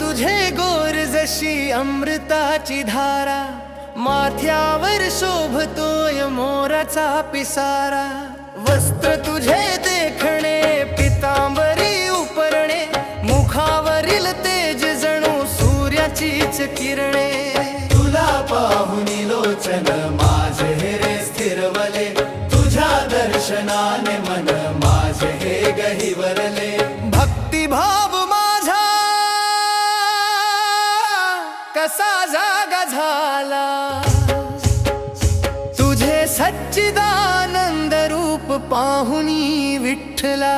तुझे गोर जशी अमृताची धारा माथ्यावर शोभतोय मोराचा पिसारा. वस्त्र तुझे देखणे पितांबरी उपरणे मुखावरील तेज जणू सूर्याचीच किरणे. तुला पाहून लोचन माझे रे स्थिरवले तुझ्या दर्शनाने मन माझे हे गहिवरले कसा जागा झाला? तुझे सच्चिदानंद रूप पाहुनी विठ्ठला.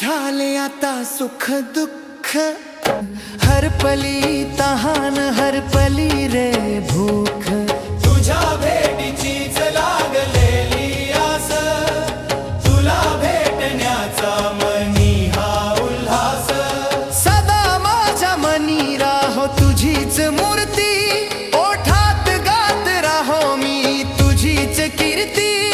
झाले आता सुख दुःख. हरपली तहान हरपली रे भूख. तुझ्या भेटीचीच लागलेली आस. तुला भेटण्याचा मनी हा उल्हास. सदा माझ्या मनी राहो तुझीच मूर्ती. ओठात गात राहो मी तुझीच कीर्ती.